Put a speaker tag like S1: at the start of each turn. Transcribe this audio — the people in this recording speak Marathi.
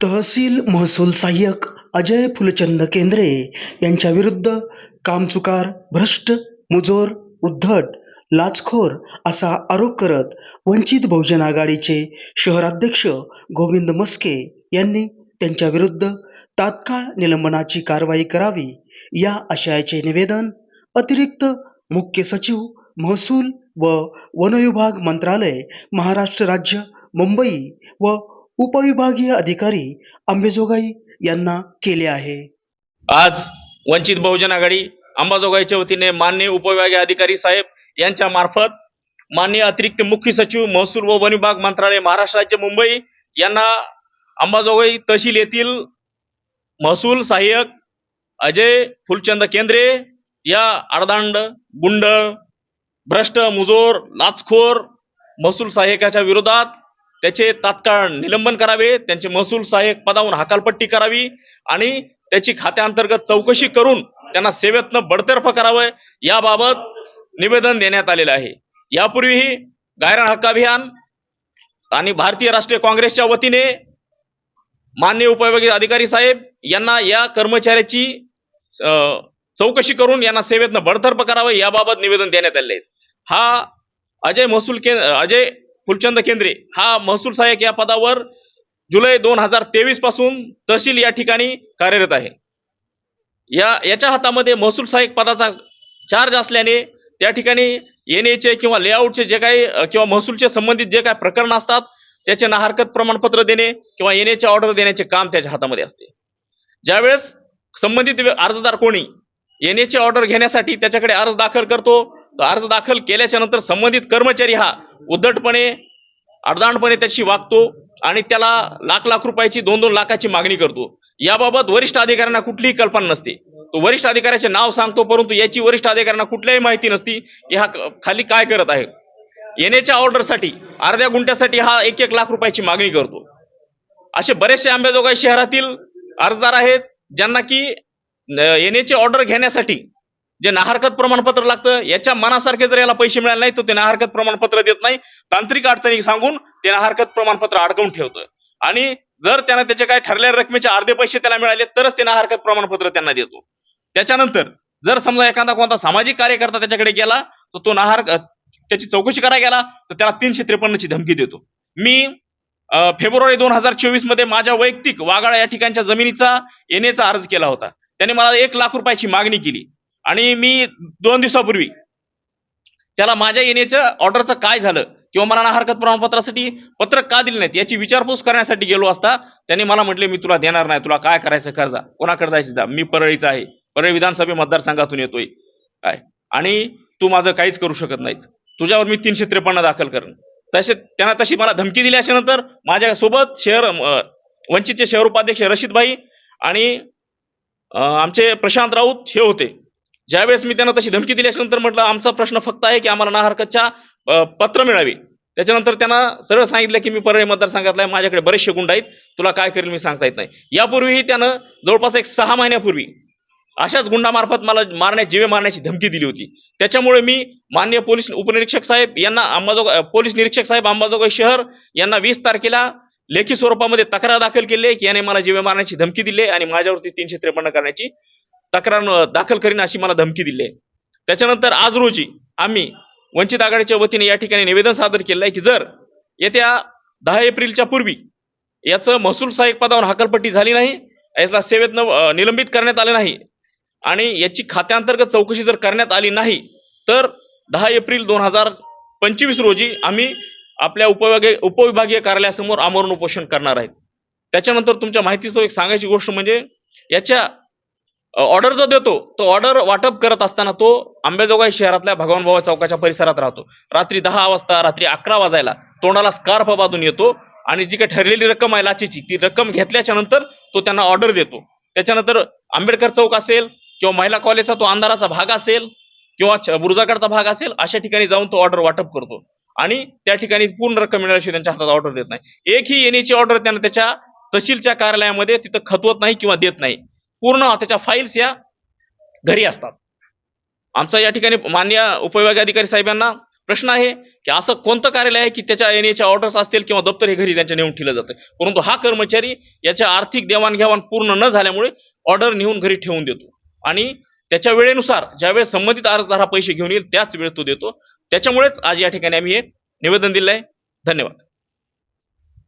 S1: तहसील महसूल सहाय्यक अजय फुलचंद केंद्रे यांच्या विरुद्ध कामचुकार भ्रष्ट मुजोर उद्धट लाचखोर असा आरोप करत वंचित बहुजन आघाडीचे शहराध्यक्ष गोविंद मस्के यांनी त्यांच्या विरुद्ध तात्काळ निलंबनाची कारवाई करावी या आशयाचे निवेदन अतिरिक्त मुख्य सचिव महसूल व वनविभाग मंत्रालय महाराष्ट्र राज्य मुंबई व उपविभागीय अधिकारी अंबेजोगाई यांना केले आहे.
S2: आज वंचित बहुजन आघाडी अंबाजोगाईच्या वतीने मान्य उपविभागीय अधिकारी साहेब यांच्या मार्फत माननीय अतिरिक्त मुख्य सचिव महसूल व वन विभाग मंत्रालय महाराष्ट्र राज्य मुंबई यांना अंबाजोगाई तहसील येथील महसूल सहाय्यक अजय फुलचंद केंद्रे या अर्धांड गुंड भ्रष्ट मुजोर लाचखोर महसूल सहाय्यकाच्या विरोधात त्याचे तात्काळ निलंबन करावे त्यांचे महसूल सहाय्यक पदावरून हकालपट्टी करावी आणि त्याची खात्याअंतर्गत चौकशी करून त्यांना सेवेतनं बडतर्फ करावं याबाबत निवेदन देण्यात आलेलं आहे. यापूर्वीही गायरान हक्क अभियान आणि भारतीय राष्ट्रीय काँग्रेसच्या वतीने मान्य उपविभागीय अधिकारी साहेब यांना या कर्मचाऱ्याची अं, चौकशी करून यांना सेवेतनं बडतर्फ करावं याबाबत निवेदन देण्यात आले हा अजय महसूल केंद्र अजय फुलचंद केंद्रे. हा महसूल सहाय्यक या पदावर जुलै दोन हजार तेवीसपासून तहसील या ठिकाणी कार्यरत आहे. या याच्या हातामध्ये महसूल सहाय्यक पदाचा चार्ज असल्याने त्या ठिकाणी येण्याचे किंवा लेआउटचे जे काही किंवा महसूलचे संबंधित जे काही प्रकरण असतात त्याचे ना हरकत प्रमाणपत्र देणे किंवा येण्याचे ऑर्डर देण्याचे काम त्याच्या हातामध्ये असते. ज्यावेळेस संबंधित अर्जदार कोणी येण्याची ऑर्डर घेण्यासाठी त्याच्याकडे अर्ज दाखल करतो अर्ज दाखल केल्याच्यानंतर संबंधित कर्मचारी हा उद्धटपणे अर्धाणपणे त्याची वागतो आणि त्याला लाख लाख रुपयाची दोन दोन लाखाची मागणी करतो. याबाबत वरिष्ठ अधिकाऱ्यांना कुठलीही कल्पना नसते. तो वरिष्ठ अधिकाऱ्याचे नाव सांगतो परंतु याची वरिष्ठ अधिकाऱ्यांना कुठल्याही माहिती नसती की हा खाली काय करत आहे. येण्याच्या ऑर्डरसाठी अर्ध्या गुंठ्यासाठी हा एक एक लाख रुपयाची मागणी करतो. असे बरेचसे आंबेजोगाई शहरातील अर्जदार आहेत ज्यांना की येण्याची ऑर्डर घेण्यासाठी जे नाहरकत प्रमाणपत्र लागतं याच्या मनासारखे जर याला पैसे मिळाले नाही तर ते नाहरकत प्रमाणपत्र देत नाही. तांत्रिक अडचणी सांगून ते नाहरकत प्रमाणपत्र अडकवून ठेवतं. आणि जर त्यांना त्याचे काय ठरलेल्या रकमेचे अर्धे पैसे त्याला मिळाले तरच ते नाहरकत प्रमाणपत्र त्यांना देतो. त्याच्यानंतर जर समजा एखादा कोणता सामाजिक कार्यकर्ता त्याच्याकडे गेला तर तो नाहर त्याची चौकशी करायला गेला तर त्याला तीनशे त्रेपन्नची धमकी देतो. मी फेब्रुवारी दोन हजार चोवीसमध्ये माझ्या वैयक्तिक वागाळा या ठिकाणच्या जमिनीचा येण्याचा अर्ज केला होता. त्याने मला एक लाख रुपयाची मागणी केली. आणि मी दोन दिवसापूर्वी त्याला माझ्या येण्याच्या ऑर्डरचं काय झालं किंवा मला ना हरकत प्रमाणपत्रासाठी पत्रक का दिले नाहीत याची विचारपूस करण्यासाठी गेलो असता त्यांनी मला म्हटले मी तुला देणार नाही तुला काय करायचं कर्जा कोणाकडे जायचं जा. मी परळीचा आहे. परळी विधानसभा मतदारसंघातून येतोय. काय? आणि तू माझं काहीच करू शकत नाहीस. तुझ्यावर मी तीनशे त्रेपन्न दाखल करेन. तसे त्यांना तशी मला धमकी दिली असल्यानंतर माझ्यासोबत शहर वंचितचे शहर उपाध्यक्ष रशीद भाई आणि आमचे प्रशांत राऊत हे होते. ज्यावेळेस मी त्यांना तशी धमकी दिली नंतर म्हटलं आमचा प्रश्न फक्त आहे की आम्हाला ना हरकतच्या पत्र मिळावे. त्याच्यानंतर त्यांना सरळ सांगितलं की मी परळी मतदारसंघातला आहे माझ्याकडे बरेचसे गुंड आहेत तुला काय करेल मी सांगता येत नाही. यापूर्वीही त्यानं जवळपास एक सहा महिन्यापूर्वी अशाच गुंडामार्फत मला मारण्या जीवे मारण्याची धमकी दिली होती. त्याच्यामुळे मी मान्य पोलीस उपनिरीक्षक साहेब यांना अंबाजोगाई पोलीस निरीक्षक साहेब अंबाजोगाई शहर यांना वीस तारखेला लेखी स्वरूपामध्ये तक्रार दाखल केली की याने मला जीवे मारण्याची धमकी दिली आणि माझ्यावरती तीनशे त्रेपन्न करण्याची तक्रार दाखल करीन अशी मला धमकी दिली आहे. त्याच्यानंतर आज रोजी आम्ही वंचित आघाडीच्या वतीने या ठिकाणी निवेदन सादर केलं आहे की जर येत्या दहा एप्रिलच्या पूर्वी याचं महसूल सहाय्यक पदावर हाकलपट्टी झाली नाही याला सेवेतनं निलंबित करण्यात आले नाही आणि याची खात्याअंतर्गत चौकशी जर करण्यात आली नाही तर दहा एप्रिल दोन हजार पंचवीस रोजी आम्ही आपल्या उपविभागीय उपविभागीय कार्यालयासमोर आमरण उपोषण करणार आहेत. त्याच्यानंतर तुमच्या माहितीचं एक सांगायची गोष्ट म्हणजे याच्या ऑर्डर जो देतो तो ऑर्डर वाटप करत असताना तो आंबेजोगाई शहरातल्या भगवान बाबा चौकाच्या परिसरात राहतो. रात्री दहा वाजता रात्री अकरा वाजायला तोंडाला स्कार्फ बांधून येतो आणि जी काही ठरलेली रक्कम आहे लाचीची ती रक्कम घेतल्याच्या नंतर तो त्यांना ऑर्डर देतो. त्याच्यानंतर आंबेडकर चौक असेल किंवा महिला कॉलेजचा तो अंधाराचा भाग असेल किंवा छ- भाग असेल अशा ठिकाणी जाऊन तो ऑर्डर वाटप करतो. आणि त्या ठिकाणी पूर्ण रक्कम मिळाल्याशिवाय त्यांच्या हातात ऑर्डर देत नाही. एकही येण्याची ऑर्डर त्यांना त्याच्या तहसीलच्या कार्यालयामध्ये तिथं खतवत नाही किंवा देत नाही. पूर्ण त्याच्या फाईल्स या घरी असतात. आमचा या ठिकाणी मान्य उपविभागीय अधिकारी साहेबांना प्रश्न आहे की असं कोणतं कार्यालय आहे की त्याच्या एन एच्या ऑर्डर्स असतील किंवा दप्तर हे घरी त्यांच्या नेऊन ठेवलं जातं? परंतु हा कर्मचारी याच्या आर्थिक देवाणघेवाण पूर्ण न झाल्यामुळे ऑर्डर नेऊन घरी ठेवून देतो. आणि त्याच्या वेळेनुसार ज्यावेळेस संबंधित अर्जदार हा पैसे घेऊन येईल त्याच वेळेस तो देतो. त्याच्यामुळेच आज या ठिकाणी आम्ही हे निवेदन दिलं आहे धन्यवाद.